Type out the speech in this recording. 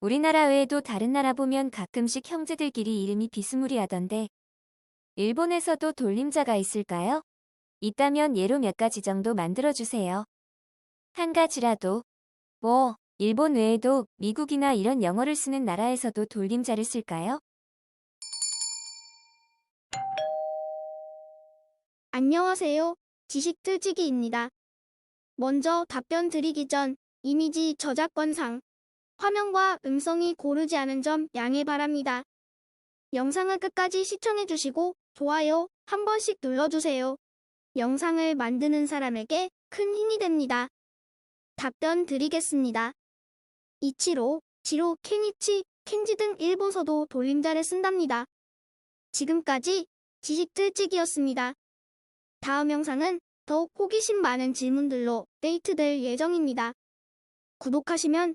우리나라 외에도 다른 나라 보면 가끔씩 형제들끼리 이름이 비스무리하던데 일본에서도 돌림자가 있을까요? 있다면 예로 몇 가지 정도 만들어주세요. 한 가지라도. 뭐, 일본 외에도 미국이나 이런 영어를 쓰는 나라에서도 돌림자를 쓸까요? 안녕하세요. 지식틀치기입니다. 먼저 답변 드리기 전 이미지 저작권상 화면과 음성이 고르지 않은 점 양해 바랍니다. 영상을 끝까지 시청해주시고 좋아요 한 번씩 눌러주세요. 영상을 만드는 사람에게 큰 힘이 됩니다. 답변 드리겠습니다. 이치로, 지로, 켄이치, 켄지 등 일본서도 돌림자를 쓴답니다. 지금까지 지식틀치기였습니다. 다음 영상은 더욱 호기심 많은 질문들로 데이트될 예정입니다. 구독하시면